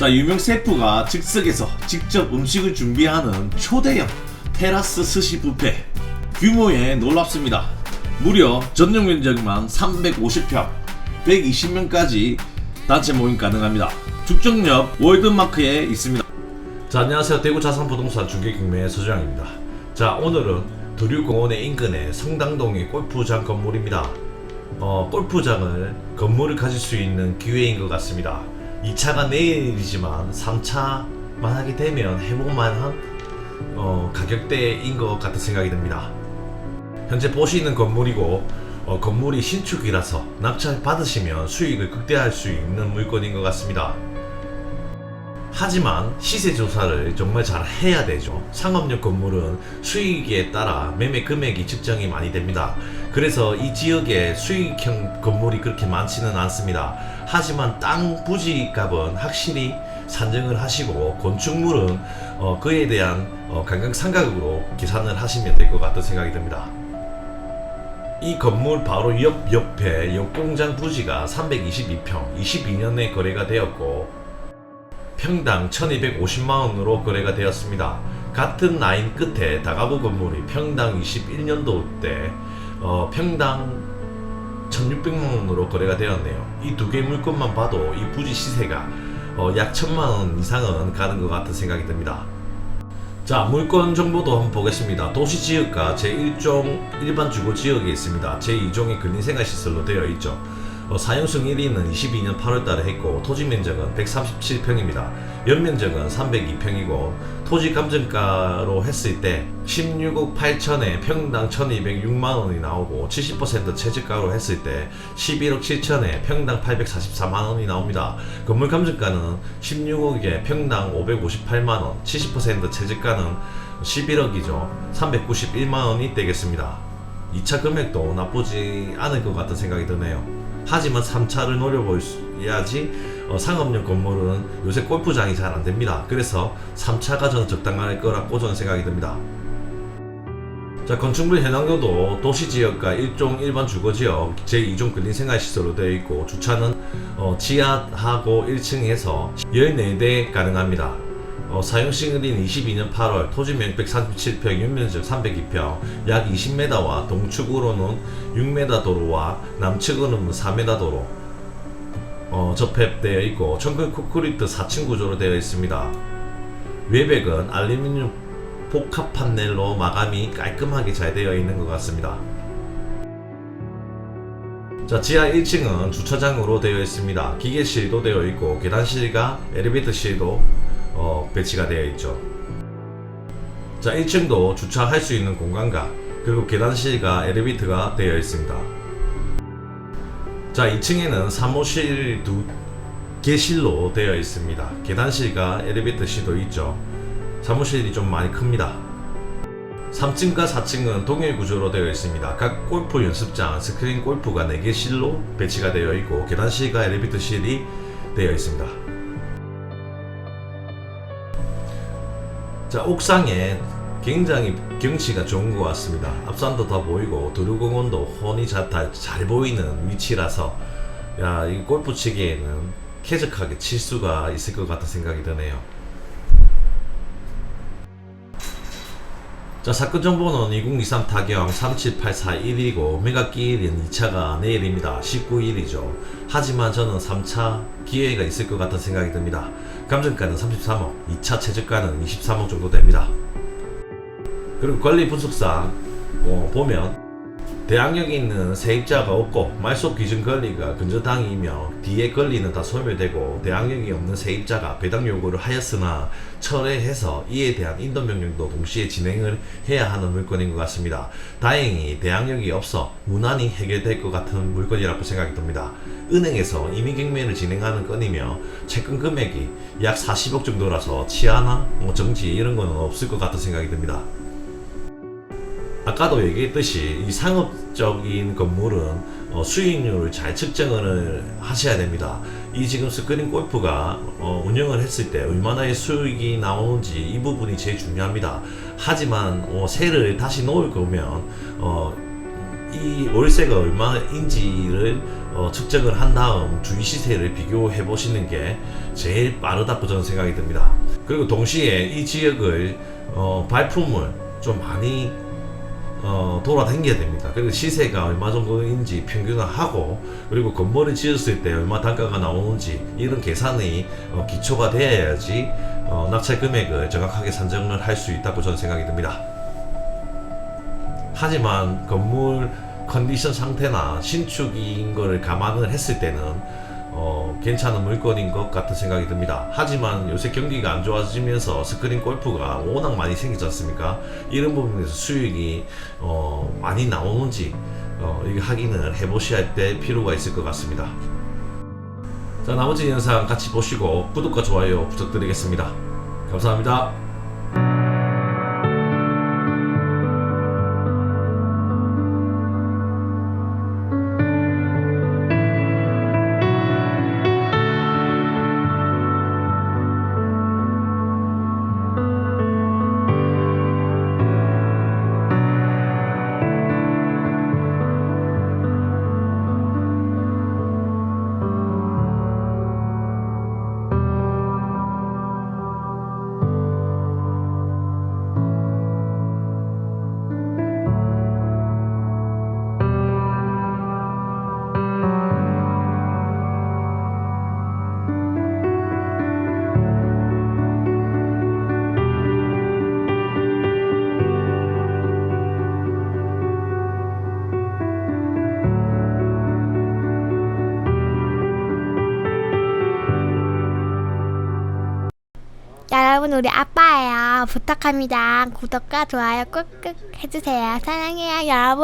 자 유명 셰프가 즉석에서 직접 음식을 준비하는 초대형 테라스 스시 뷔페 규모에 놀랍습니다. 무려 전용 면적만 350평, 120명까지 단체 모임 가능합니다. 죽정역 월드마크에 있습니다. 자 안녕하세요 대구 자산부동산 중개경매 서주영입니다. 자 오늘은 도류공원의 인근의 성당동의 골프장 건물입니다. 어, 골프장을 건물을 가질 수 있는 기회인 것 같습니다. 2차가 내일이지만 3차만 하게 되면 해볼만한 어, 가격대인 것 같은 생각이 듭니다. 현재 보시는 건물이고 어, 건물이 신축이라서 낙찰 받으시면 수익을 극대화할 수 있는 물건인 것 같습니다. 하지만 시세 조사를 정말 잘 해야 되죠. 상업용 건물은 수익에 따라 매매 금액이 측정이 많이 됩니다. 그래서 이 지역에 수익형 건물이 그렇게 많지는 않습니다. 하지만 땅 부지 값은 확실히 산정을 하시고 건축물은 어, 그에 대한 어, 감각상각으로 계산을 하시면 될 것 같은 생각이 듭니다. 이 건물 바로 옆 옆에 역공장 부지가 322평 22년에 거래가 되었고 평당 1250만원으로 거래가 되었습니다. 같은 라인 끝에 다가구 건물이 평당 21년도 때 어, 평당 1600만원으로 거래가 되었네요. 이 두 개 물건만 봐도 이 부지 시세가 어, 약 1000만원 이상은 가는 것 같은 생각이 듭니다. 자 물건 정보도 한번 보겠습니다. 도시지역과 제1종 일반 주거지역에 있습니다. 제2종이 근린생활시설로 되어 있죠. 어, 사용승 1위는 22년 8월달에 했고 토지 면적은 137평입니다. 연면적은 302평이고 토지 감정가로 했을 때 16억 8천에 평당 1,206만 원이 나오고 70% 최저가로 했을 때 11억 7천에 평당 844만 원이 나옵니다. 건물 감정가는 16억에 평당 558만 원, 70% 최저가는 11억이죠. 391만 원이 되겠습니다. 2차 금액도 나쁘지 않을 것 같은 생각이 드네요. 하지만 3차를 노려보야지 어, 상업용 건물은 요새 골프장이 잘 안 됩니다. 그래서 3차가 저는 적당할 거라고 저는 생각이 듭니다. 자, 건축물 현황도도 도시 지역과 일종 일반 주거 지역 제2종 근린 생활 시설로 되어 있고 주차는 어, 지하하고 1층에서 14대 가능합니다. 어, 사용시간은 22년 8월, 토지면 137평, 연면적 302평, 약 20m와 동축으로는 6m 도로와 남측으로는 4m 도로 어, 접합되어 있고 청글 콘크리트 4층 구조로 되어 있습니다. 외벽은 알루미늄 복합 판넬로 마감이 깔끔하게 잘 되어 있는 것 같습니다. 자, 지하 1층은 주차장으로 되어 있습니다. 기계실도 되어 있고 계단실과 엘리베이터실도 어, 배치가 되어 있죠. 자, 1층도 주차할 수 있는 공간과 그리고 계단실과 엘리베이터가 되어 있습니다. 자, 2층에는 사무실 두 개실로 되어 있습니다. 계단실과 엘리베이터실도 있죠. 사무실이 좀 많이 큽니다. 3층과 4층은 동일 구조로 되어 있습니다. 각 골프 연습장, 스크린 골프가 4개 실로 배치가 되어 있고 계단실과 엘리베이터실이 되어 있습니다. 자 옥상에 굉장히 경치가 좋은 것 같습니다. 앞산도 다 보이고 도류공원도 훤히 잘, 다, 잘 보이는 위치라서 야 이 골프 치기에는 쾌적하게 칠 수가 있을 것 같은 생각이 드네요. 자 사건 정보는 2023 타경 37841이고 메가 끼일인 2차가 내일입니다. 19일이죠. 하지만 저는 3차 기회가 있을 것 같은 생각이 듭니다. 감정가는 33억, 2차 최저가는 23억 정도 됩니다. 그리고 권리 분석상 어, 보면 대항력이 있는 세입자가 없고 말소 기준 권리가 근저당이며 뒤에 권리는 다 소멸되고 대항력이 없는 세입자가 배당 요구를 하였으나 철회해서 이에 대한 인도 명령도 동시에 진행을 해야 하는 물건인 것 같습니다. 다행히 대항력이 없어 무난히 해결될 것 같은 물건이라고 생각이 듭니다. 은행에서 이민 경매를 진행하는 건이며 채권 금액이 약 40억 정도라서 치아나 뭐 정지 이런 거는 없을 것 같은 생각이 듭니다. 아까도 얘기했듯이 이 상업적인 건물은 어, 수익률을 잘 측정을 하셔야 됩니다. 이 지금 스크린 골프가 어, 운영을 했을 때 얼마나의 수익이 나오는지 이 부분이 제일 중요합니다. 하지만 어, 세를 다시 놓을 거면 어, 이 월세가 얼마인지를 어, 측정을 한 다음 주위 시세를 비교해 보시는 게 제일 빠르다고 저는 생각이 듭니다. 그리고 동시에 이 지역을 어, 발품을 좀 많이 어, 돌아다녀야 됩니다. 그리고 시세가 얼마 정도인지 평균을 하고 그리고 건물을 지었을 때 얼마 단가가 나오는지 이런 계산이 어, 기초가 되어야지 어, 낙찰 금액을 정확하게 산정을 할 수 있다고 저는 생각이 듭니다. 하지만 건물 컨디션 상태나 신축인 거를 감안을 했을 때는 어, 괜찮은 물건인 것 같은 생각이 듭니다. 하지만 요새 경기가 안 좋아지면서 스크린 골프가 워낙 많이 생기지 않습니까? 이런 부분에서 수익이 어, 많이 나오는지 어, 이거 확인을 해보셔야 될 필요가 있을 것 같습니다. 자 나머지 영상 같이 보시고 구독과 좋아요 부탁드리겠습니다. 감사합니다. 여러분 우리 아빠예요. 부탁합니다. 구독과 좋아요 꾹꾹 해주세요. 사랑해요 여러분.